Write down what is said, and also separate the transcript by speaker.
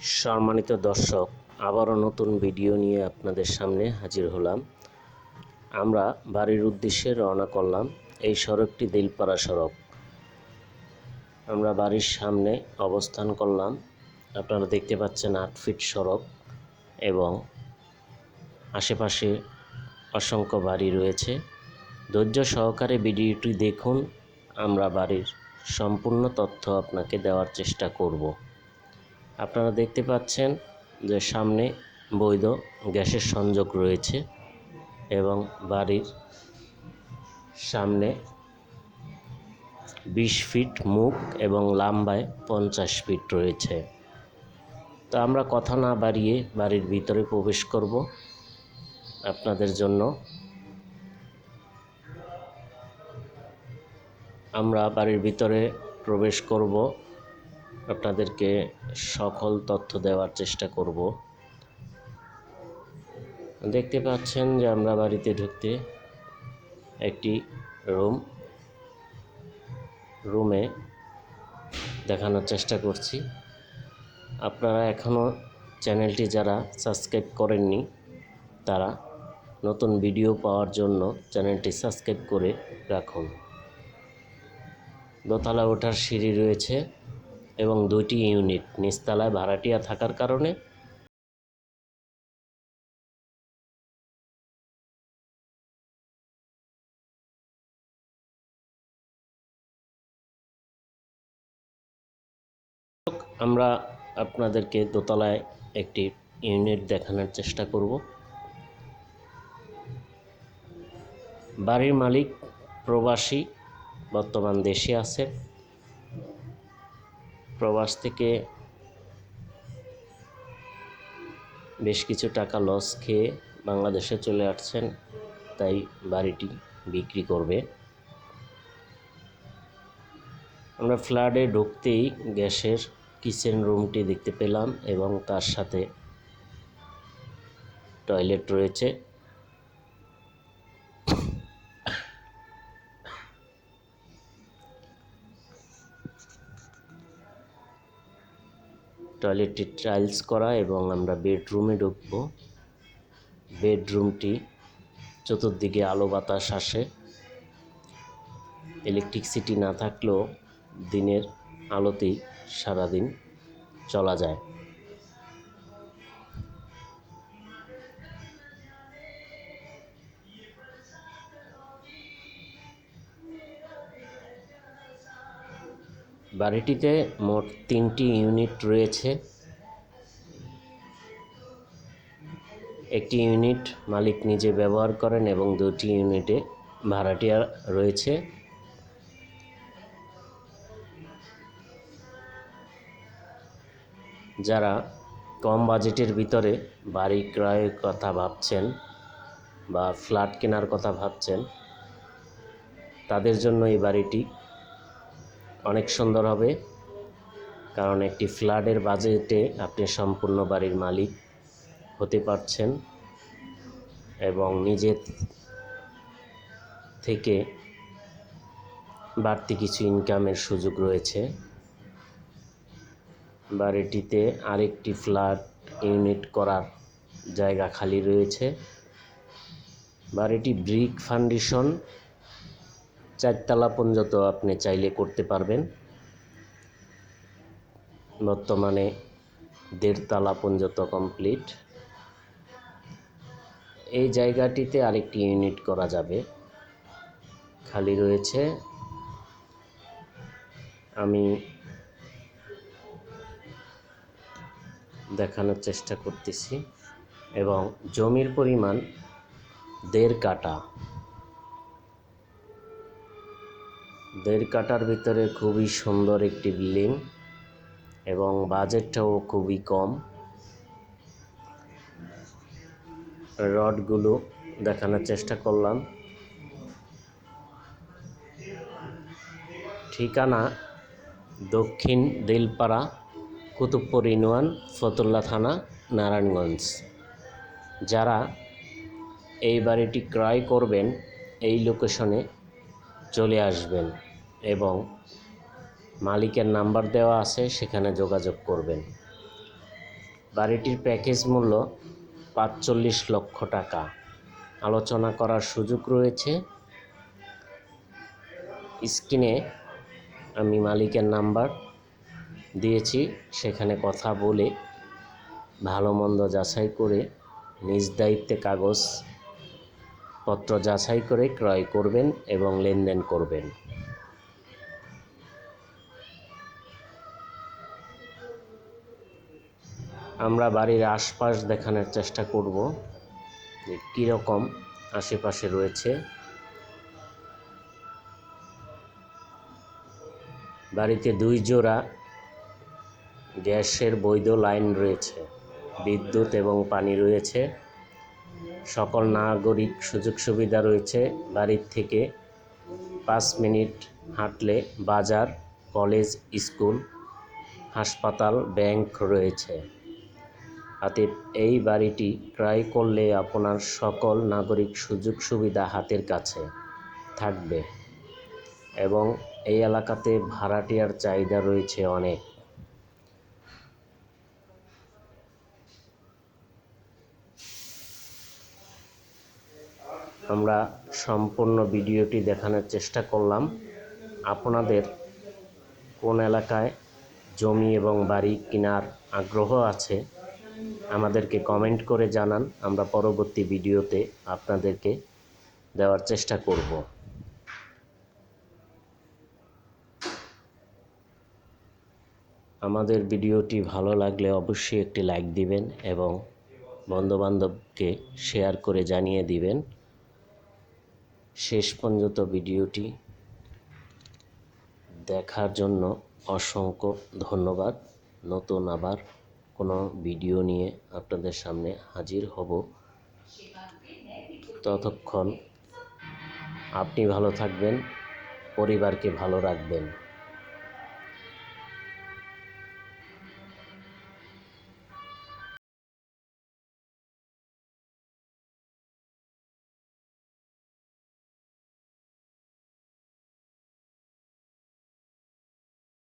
Speaker 1: সম্মানিত দর্শক, আবারও নতুন ভিডিও নিয়ে আপনাদের সামনে হাজির হলাম। আমরা বাড়ির উদ্দেশ্যে রওনা করলাম এই সড়কটি দিলপাড়া সড়ক। আমরা বাড়ির সামনে অবস্থান করলাম। আপনারা দেখতে পাচ্ছেন আট ফিট সড়ক এবং আশেপাশে অসংখ্য বাড়ি রয়েছে। ধৈর্য সহকারে ভিডিওটি দেখুন, আমরা বাড়ির সম্পূর্ণ তথ্য আপনাকে দেওয়ার চেষ্টা করব। আপনারা দেখতে পাচ্ছেন যে সামনে বৈধ গ্যাসের সংযোগ রয়েছে এবং বাড়ির সামনে বিশ ফিট মুখ এবং লাম্বায় পঞ্চাশ ফিট রয়েছে। তো আমরা কথা না বাড়িয়ে বাড়ির ভিতরে প্রবেশ করব। আপনাদের জন্য আমরা বাড়ির ভিতরে প্রবেশ করব। আপনাদেরকে সকল তথ্য দেওয়ার চেষ্টা করব। দেখতে পাচ্ছেন যে আমরা বাড়িতে ঢুকতে একটি রুম, রুমে দেখানোর চেষ্টা করছি। আপনারা এখনও চ্যানেলটি যারা সাবস্ক্রাইব করেননি, তারা নতুন ভিডিও পাওয়ার জন্য চ্যানেলটি সাবস্ক্রাইব করে রাখুন। দোতলা ওঠার সিঁড়ি রয়েছে। এবং দুইটি ইউনিট নিচতলায় ভাড়াটিয়া থাকার কারণে আমরা আপনাদেরকে দোতলায় একটি ইউনিট দেখানোর চেষ্টা করব। বাড়ির মালিক প্রবাসী, বর্তমান দেশে আছে প্রবাস থেকে বেশ কিছু টাকা লস খেয়ে বাংলাদেশে চলে আসছেন, তাই বাড়িটি বিক্রি করবে। আমরা ফ্ল্যাটে ঢুকতেই গ্যাসের কিচেন রুমটি দেখতে পেলাম এবং তার সাথে টয়লেট রয়েছে। টয়লেটটি টাইলস করা এবং আমরা বেডরুমে ঢুকব। বেডরুমটি চতুর্দিকে আলো বাতাস আসে। ইলেকট্রিসিটি না থাকলেও দিনের আলোতেই সারাদিন চলা যায়। বাড়িটিতে মোট তিনটি ইউনিট রয়েছে। একটি ইউনিট মালিক নিজে ব্যবহার করেন এবং দুটি ইউনিটে ভাড়াটিয়া রয়েছে। যারা কম বাজেটের ভিতরে বাড়ি ক্রয়ের কথা ভাবছেন বা ফ্ল্যাট কেনার কথা ভাবছেন, তাদের জন্য এই বাড়িটি অনেক সুন্দর হবে। কারণ একটি ফ্ল্যাটের বাজেটে আপনি সম্পূর্ণ বাড়ির মালিক হতে পারছেন এবং নিজে থেকে বাড়তি কিছু ইনকামের সুযোগ রয়েছে। বাড়িটিতে আরেকটি ফ্ল্যাট ইউনিট করার জায়গা খালি রয়েছে। বাড়িটি ব্রিক ফাউন্ডেশন চারতলা পর্যন্ত আপনি চাইলে করতে পারবেন। বর্তমানে দেড়তলা পর্যন্ত কমপ্লিট। এই জায়গাটিতে আরেকটি ইউনিট করা যাবে। খালি রয়েছে আমি দেখানোর চেষ্টা করতেছি এবং জমির পরিমাণ দেড় কাটা দেড় কাটার ভিতরে খুবই সুন্দর একটি বিল্ডিং এবং বাজেটটাও খুবই কম। রডগুলো দেখানোর চেষ্টা করলাম। ঠিকানা দক্ষিণ দিলপাড়া, কুতুবপুর ইউনিয়ন, ফতুল্লা থানা, নারায়ণগঞ্জ। যারা এই বাড়িটি ক্রয় করবেন, এই লোকেশনে চলে আসবেন। এবং মালিকের নাম্বার দেওয়া আছে, সেখানে যোগাযোগ করবেন। বাড়িটির প্যাকেজ মূল্য পাঁচচল্লিশ লক্ষ টাকা। আলোচনা করার সুযোগ রয়েছে। স্ক্রিনে আমি মালিকের নাম্বার দিয়েছি, সেখানে কথা বলে, ভালো মন্দ যাচাই করে, নিজ দায়িত্বে কাগজ পত্র যাচাই করে ক্রয় করবেন এবং লেনদেন করবেন। আমরা বাড়ির আশপাশ দেখানোর চেষ্টা করব যে কীরকম আশেপাশে রয়েছে। বাড়িতে দুই জোড়া গ্যাসের বৈধ লাইন রয়েছে, বিদ্যুৎ এবং পানি রয়েছে। সকল নাগরিক সুযোগ সুবিধা রয়েছে বাড়ির থেকে। পাঁচ মিনিট হাঁটলে বাজার, কলেজ, স্কুল, হাসপাতাল, ব্যাংক রয়েছে। অতএব এই বাড়িটি ক্রয় করলে আপনার সকল নাগরিক সুযোগ সুবিধা হাতের কাছে থাকবে এবং এই এলাকাতে ভাড়াটিয়ার চাহিদা রয়েছে অনেক। আমরা সম্পূর্ণ ভিডিওটি দেখানোর চেষ্টা করলাম। আপনাদের কোন এলাকায় জমি এবং বাড়ি কেনার আগ্রহ আছে আমাদেরকে কমেন্ট করে জানান। আমরা পরবর্তী ভিডিওতে আপনাদেরকে দেওয়ার চেষ্টা করব। আমাদের ভিডিওটি ভালো লাগলে অবশ্যই একটি লাইক দিবেন এবং বন্ধুবান্ধবকে শেয়ার করে জানিয়ে দিবেন। শেষ পর্যন্ত ভিডিওটি দেখার জন্য অসংখ্য ধন্যবাদ। নতুন আবার কোনো ভিডিও নিয়ে আপনাদের সামনে হাজির হব। ততক্ষণ আপনি ভালো থাকবেন পরিবারকে ভালো রাখবেন।